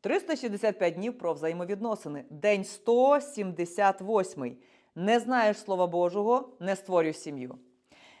365 днів про взаємовідносини. День 178. Не знаєш Слова Божого, не створюй сім'ю.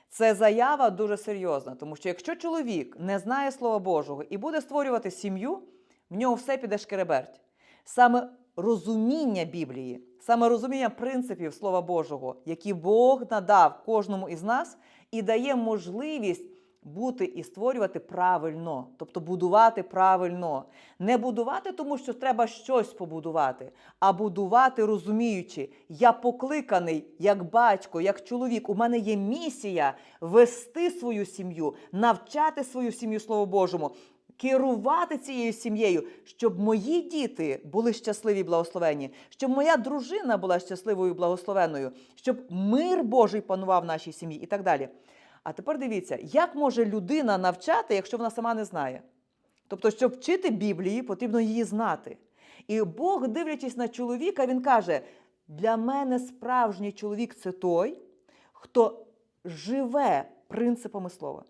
Це заява дуже серйозна, тому що якщо чоловік не знає Слова Божого і буде створювати сім'ю, в нього все піде шкереберть. Саме розуміння Біблії, саме розуміння принципів Слова Божого, які Бог надав кожному із нас, і дає можливість бути і створювати правильно, тобто будувати правильно. Не будувати, тому що треба щось побудувати, а будувати, розуміючи, я покликаний як батько, як чоловік. У мене є місія вести свою сім'ю, навчати свою сім'ю Слову Божому. Керувати цією сім'єю, щоб мої діти були щасливі і благословені, щоб моя дружина була щасливою і благословеною, щоб мир Божий панував в нашій сім'ї і так далі. А тепер дивіться, як може людина навчати, якщо вона сама не знає? Тобто, щоб вчити Біблії, потрібно її знати. І Бог, дивлячись на чоловіка, він каже: для мене справжній чоловік це той, хто живе принципами слова,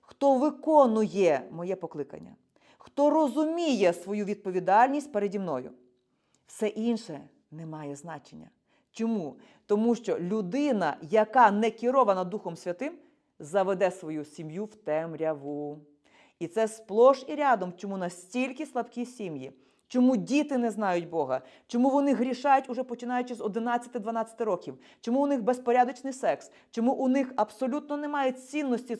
хто виконує моє покликання, хто розуміє свою відповідальність переді мною. Все інше не має значення. Чому? Тому що людина, яка не керована Духом Святим, заведе свою сім'ю в темряву. І це сплош і рядом, чому настільки слабкі сім'ї, чому діти не знають Бога, чому вони грішають уже починаючи з 11-12 років, чому у них безпорядочний секс, чому у них абсолютно немає цінності,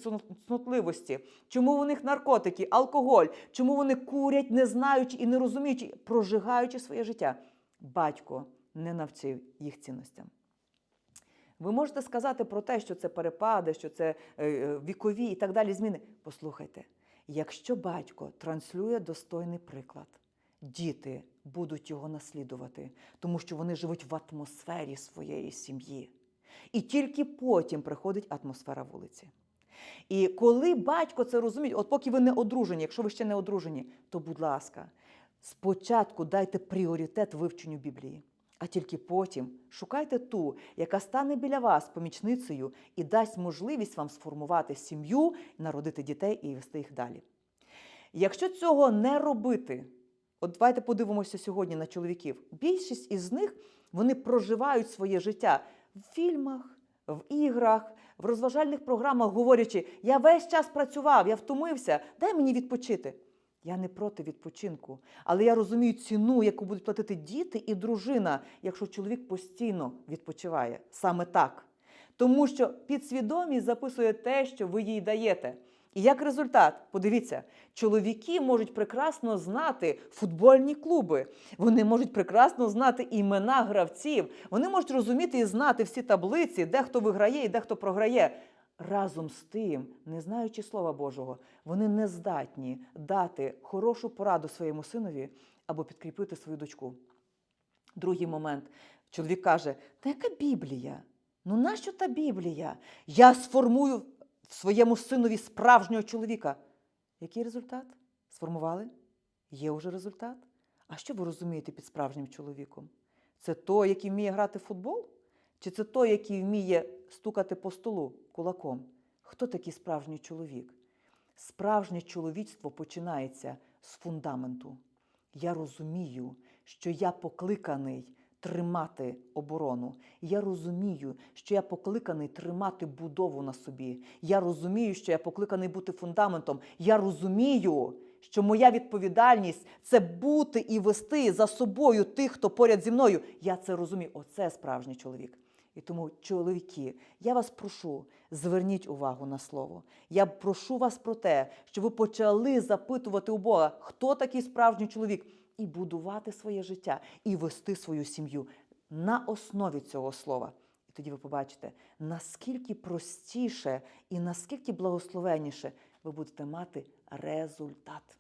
цнотливості, чому у них наркотики, алкоголь, чому вони курять, не знаючи і не розуміючи, прожигаючи своє життя. Батько не навчив їх цінностям. Ви можете сказати про те, що це перепади, що це е, е, вікові і так далі зміни. Послухайте, якщо батько транслює достойний приклад, діти будуть його наслідувати, тому що вони живуть в атмосфері своєї сім'ї. І тільки потім приходить атмосфера вулиці. І коли батько це розуміє, от поки ви не одружені, якщо ви ще не одружені, то будь ласка, спочатку дайте пріоритет вивченню Біблії, а тільки потім шукайте ту, яка стане біля вас помічницею і дасть можливість вам сформувати сім'ю, народити дітей і вести їх далі. Якщо цього не робити, от давайте подивимося сьогодні на чоловіків. Більшість із них вони проживають своє життя в фільмах, в іграх, в розважальних програмах, говорячи, я весь час працював, я втомився, дай мені відпочити. Я не проти відпочинку, але я розумію ціну, яку будуть платити діти і дружина, якщо чоловік постійно відпочиває саме так. Тому що підсвідомість записує те, що ви їй даєте. І як результат, подивіться, чоловіки можуть прекрасно знати футбольні клуби, вони можуть прекрасно знати імена гравців, вони можуть розуміти і знати всі таблиці, де хто виграє і де хто програє. Разом з тим, не знаючи Слова Божого, вони не здатні дати хорошу пораду своєму синові або підкріпити свою дочку. Другий момент. Чоловік каже: Та яка Біблія? Ну нащо та Біблія? Я сформую своєму синові справжнього чоловіка. Який результат? Сформували? Є вже результат. А що ви розумієте під справжнім чоловіком? Це той, який вміє грати в футбол? Чи це той, який вміє стукати по столу кулаком? Хто такий справжній чоловік? Справжнє чоловічство починається з фундаменту. Я розумію, що я покликаний тримати оборону. Я розумію, що я покликаний тримати будову на собі. Я розумію, що я покликаний бути фундаментом. Я розумію, що моя відповідальність це бути і вести за собою тих, хто поряд зі мною. Я це розумію. Оце справжній чоловік. І тому, чоловіки, я вас прошу, зверніть увагу на слово. Я прошу вас про те, щоб ви почали запитувати у Бога, хто такий справжній чоловік, і будувати своє життя, і вести свою сім'ю на основі цього слова. І тоді ви побачите, наскільки простіше і наскільки благословенніше ви будете мати результат.